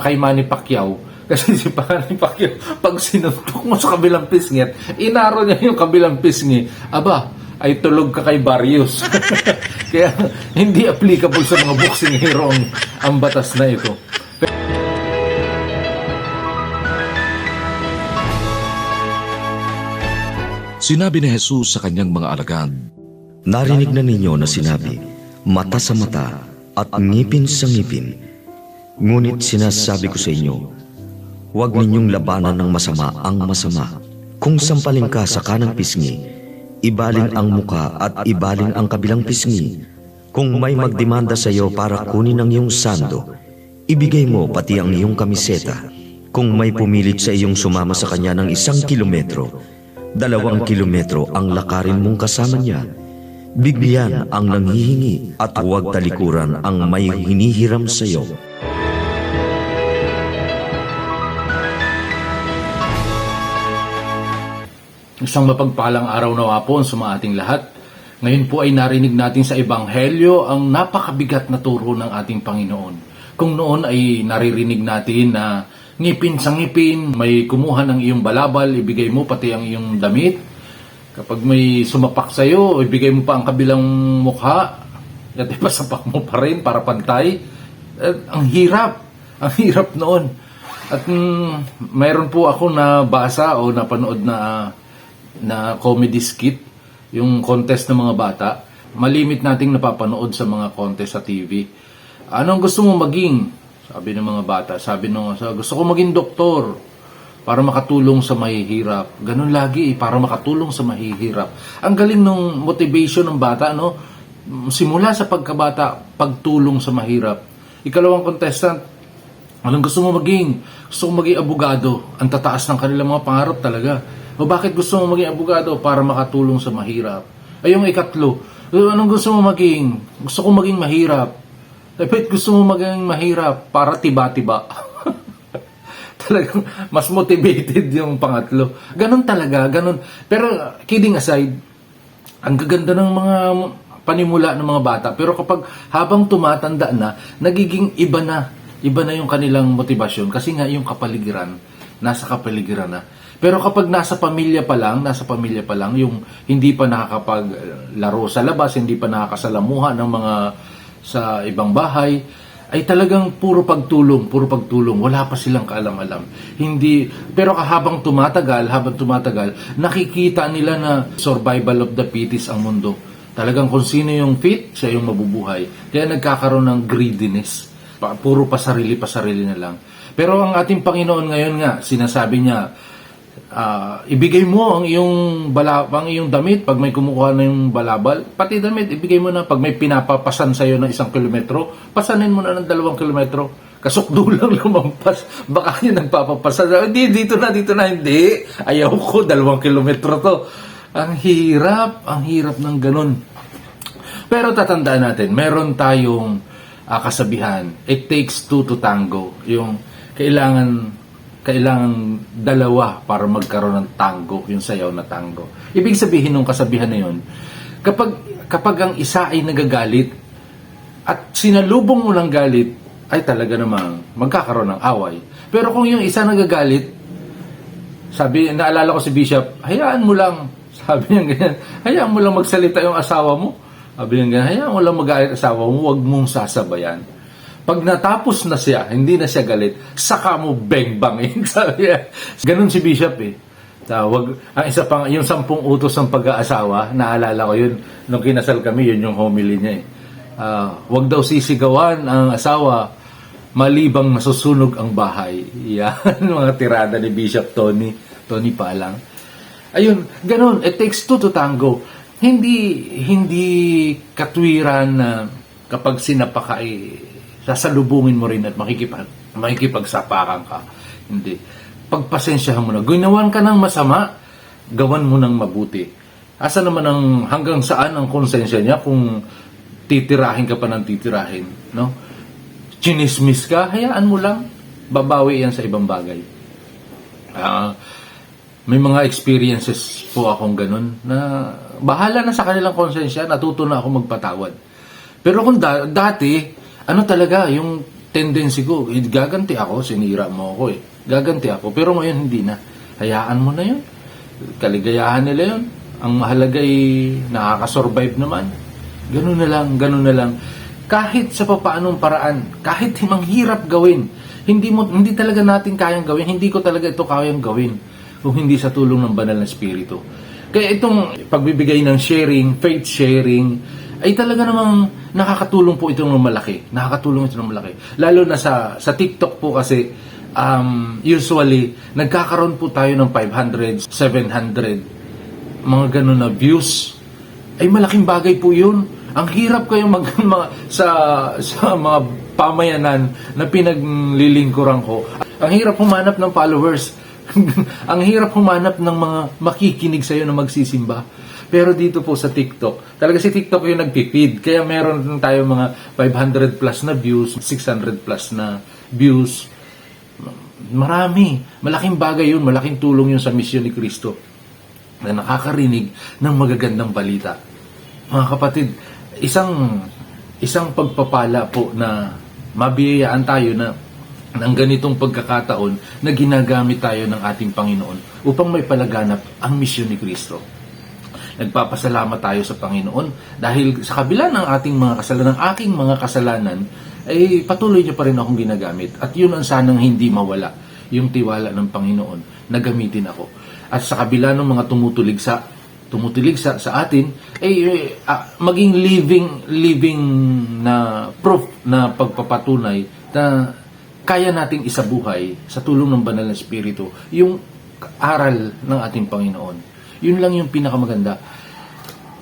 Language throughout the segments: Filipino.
kay Manny Pacquiao. Kasi si Manny Pacquiao, pag sinuntok mo sa kabilang pisngi, at inaro niya yung kabilang pisngi, aba, ay tulog ka kay Barrios. Kaya hindi applicable sa mga boxing hero ang batas na ito. Sinabi ni Jesus sa kanyang mga alagad, Narinig na ninyo na sinabi, mata sa mata at ngipin sa ngipin. Ngunit sinasabi ko sa inyo, huwag ninyong labanan ng masama ang masama. Kung sampaling ka sa kanang pisngi, ibaling ang muka at ibaling ang kabilang pisngi. Kung may magdemanda sa iyo para kunin ang iyong sando, ibigay mo pati ang iyong kamiseta. Kung may pumilit sa iyong sumama sa kanya ng isang kilometro, dalawang kilometro ang lakarin mong kasama niya. Bigyan ang nanghihingi at huwag talikuran ang may hinihiram sa iyo. Isang mapagpalang araw na po sa mga ating lahat. Ngayon po ay narinig natin sa Ebanghelyo ang napakabigat na turo ng ating Panginoon. Kung noon ay naririnig natin na ngipin sa ngipin, may kumuha ng iyong balabal, ibigay mo pati ang iyong damit. Kapag may sumapak sa iyo, ibigay mo pa ang kabilang mukha, at ipasapak mo pa rin para pantay. Eh, ang hirap. Ang hirap noon. At mm, mayroon po ako na basa o napanood na na comedy skit, yung contest ng mga bata. Malimit nating napapanood sa mga contest sa TV. Anong gusto mo maging? Sabi ng mga bata. Sabi nung sa gusto ko maging doktor para makatulong sa mahihirap. Ganun lagi, eh, para makatulong sa mahihirap. Ang galing nung motivation ng bata, no? Simula sa pagkabata, pagtulong sa mahirap. Ikalawang contestant, Anong gusto mo maging? Gusto ko maging abogado. Ang tataas ng kanilang mga pangarap talaga. O bakit gusto mo maging abogado? Para makatulong sa mahirap. Ay yung ikatlo. Anong gusto mo maging? Gusto ko maging mahirap. Bakit gusto mo maging mahirap? Para tiba-tiba. Talagang mas motivated yung pangatlo. Ganon talaga, ganon. Pero kidding aside, ang gaganda ng mga panimula ng mga bata. Pero kapag habang tumatanda na, nagiging iba na. Iba na yung kanilang motivasyon kasi nga yung kapaligiran, nasa kapaligiran na. Pero kapag nasa pamilya pa lang, nasa pamilya pa lang, yung hindi pa nakakapaglaro sa labas, hindi pa nakakasalamuha ng mga sa ibang bahay, ay talagang puro pagtulong, puro pagtulong. Wala pa silang kaalam-alam. Hindi, pero habang tumatagal, habang tumatagal, nakikita nila na survival of the fittest ang mundo. Talagang kung sino yung fit, siya yung mabubuhay. Kaya nagkakaroon ng greediness. Pa, puro pasarili, pasarili na lang. Pero ang ating Panginoon ngayon nga, sinasabi niya, ah, ibigay mo ang iyong bala, ang iyong damit pag may kumukuha na yung balabal. Pati damit, ibigay mo na pag may pinapapasan sa iyo ng isang kilometro, pasanin mo na ng dalawang kilometro. Kasukdo lang lumampas. Baka yun nagpapapasan. Hindi, dito na, dito na. Hindi. Ayaw ko, dalawang kilometro to. Ang hirap, ang hirap ng ganun. Pero tatandaan natin, meron tayong ah, kasabihan, it takes two to tango. Yung kailangan kailangan dalawa para magkaroon ng tango, yung sayaw na tango. Ibig sabihin ng kasabihan na yun, kapag, kapag ang isa ay nagagalit at sinalubong mo ng galit, ay talaga namang magkakaroon ng away. Pero kung yung isa nagagalit, sabi, naalala ko si Bishop, hayaan mo lang. Sabi niya ganyan, hayaan mo lang magsalita yung asawa mo. Sabi niya hayaan mo lang mag-aalit asawa mo, huwag mong sasabayan. Pag natapos na siya, hindi na siya galit, saka mo bang-bangin. Sabi niya. Ganun si Bishop eh. Tawag, ang isa pang, yung sampung utos ng pag-aasawa, naalala ko yun, nung kinasal kami, yun yung homily niya eh. Ah, wag daw sisigawan ang asawa, malibang masusunog ang bahay. Yan, mga tirada ni Bishop Tony, Tony Palang. Ayun, ganun, it takes two to tango. Hindi, hindi katwiran na kapag sinapa ka, eh, sasalubungin mo rin at makikipag, makikipagsapakan ka. Hindi. Pagpasensyahan mo na. Ginawan ka ng masama, gawan mo ng mabuti. Asa naman ang hanggang saan ang konsensya niya kung titirahin ka pa ng titirahin, no? Chinismis ka, hayaan mo lang. Babawi yan sa ibang bagay. Ah, may mga experiences po akong ganun na bahala na sa kanilang konsensya, natuto na ako magpatawad. Pero kung da- dati, ano talaga, yung tendency ko, eh, gaganti ako, sinira mo ako eh. Gaganti ako. Pero ngayon hindi na. Hayaan mo na yun. Kaligayahan nila yun. Ang mahalaga ay nakakasurvive naman. Ganun na lang, ganun na lang. Kahit sa papaanong paraan, kahit himang hirap gawin, hindi mo hindi talaga natin kayang gawin, hindi ko talaga ito kayang gawin kung hindi sa tulong ng banal na espiritu. Kaya itong pagbibigay ng sharing, faith sharing, ay talaga namang nakakatulong po ito ng malaki. Nakakatulong ito ng malaki. Lalo na sa sa TikTok po kasi um, usually nagkakaroon po tayo ng 500, 700 mga ganun na views. Ay malaking bagay po 'yun. Ang hirap kayo mag mga, sa sa mga pamayanan na pinaglilingkuran ko. Ang hirap humanap ng followers. ang hirap humanap ng mga makikinig sa'yo na magsisimba. Pero dito po sa TikTok, talaga si TikTok yung nagpipid. Kaya meron tayo mga 500 plus na views, 600 plus na views. Marami. Malaking bagay yun. Malaking tulong yun sa misyon ni Kristo na nakakarinig ng magagandang balita. Mga kapatid, isang isang pagpapala po na mabiyayaan tayo na ng ganitong pagkakataon na ginagamit tayo ng ating Panginoon upang may palaganap ang misyon ni Kristo. Nagpapasalamat tayo sa Panginoon dahil sa kabila ng ating mga kasalanan, ng aking mga kasalanan, ay patuloy niya pa rin akong ginagamit. At yun ang sanang hindi mawala, yung tiwala ng Panginoon na gamitin ako. At sa kabila ng mga tumutulig sa tumutulig sa, sa atin, ay eh, ah, maging living living na proof na pagpapatunay na kaya nating isabuhay sa tulong ng banal na espiritu yung aral ng ating Panginoon. Yun lang yung pinakamaganda.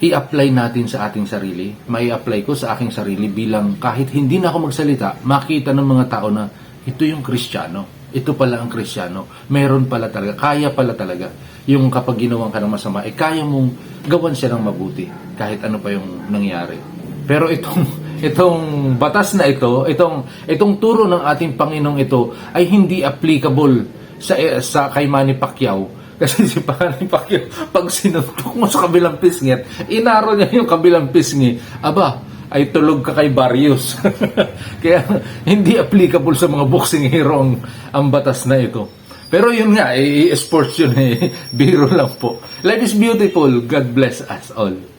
I-apply natin sa ating sarili. May apply ko sa aking sarili bilang kahit hindi na ako magsalita, makita ng mga tao na ito yung Kristiyano. Ito pala ang Kristiyano. Meron pala talaga. Kaya pala talaga. Yung kapag ginawan ka ng masama, eh kaya mong gawan siya ng mabuti. Kahit ano pa yung nangyari. Pero itong itong batas na ito, itong itong turo ng ating Panginoong ito ay hindi applicable sa sa kay Manny Pacquiao kasi si Manny Pacquiao pag sinuntok mo sa kabilang pisngi at inaro niya yung kabilang pisngi aba ay tulog ka kay Barrios kaya hindi applicable sa mga boxing hero ang, ang batas na ito pero yun nga, eh, sports yun eh. Biro lang po. Life is beautiful. God bless us all.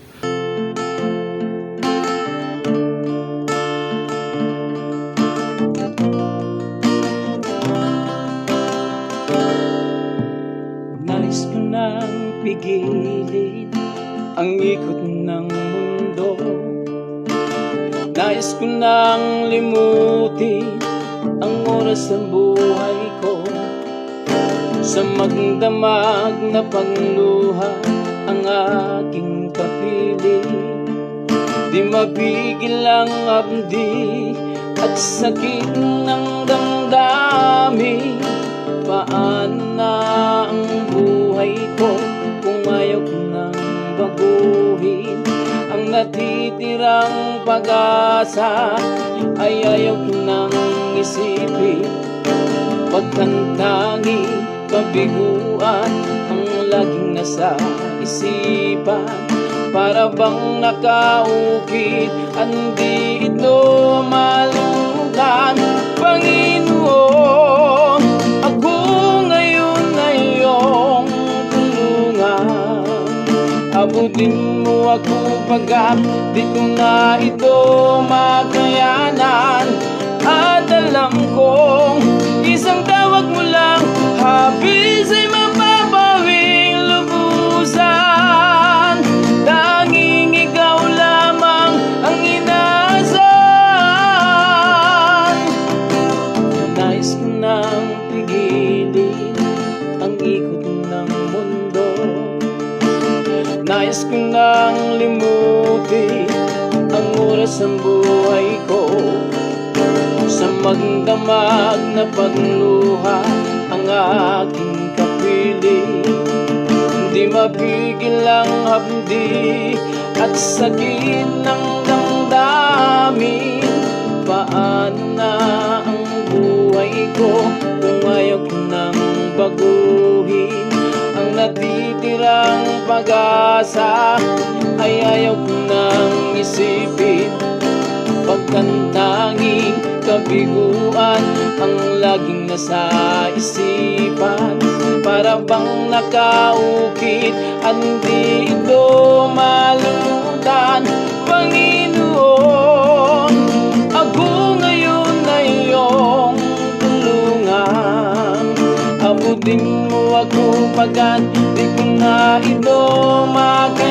Nais ko nang limutin ang oras ng buhay ko. Sa magdamag na pagluha ang aking kapiling Di mapigil ang abdi at sakit ng damdamin. Paan na ang buhay ko kung ayaw ko nang baguhin natitirang pag-asa ay ayaw ko nang isipin. Pagkantangi kabiguan ang laging nasa isipan. Para bang nakaukit Andi ito malukan Panginoon Ako ngayon ay iyong tulungan. Abutin pagkat di ko na ito makayanan. At alam kong isang tawag mo lang Habis ay Sa magdamag na pagluha ang aking kapiling Hindi mapigil ang hapdi at sakit ng damdamin. Paan na ang buhay ko kung ayaw ko nang baguhin? Ang natitirang pag-asa ay ayaw ko nang isipin Pag kang kabiguan Ang laging nasa isipan. Para bang nakaukit At hindi ito malulutan Panginoon Ako ngayon ay iyong tulungan. Abutin mo ako pagkat di ko na ito makayanan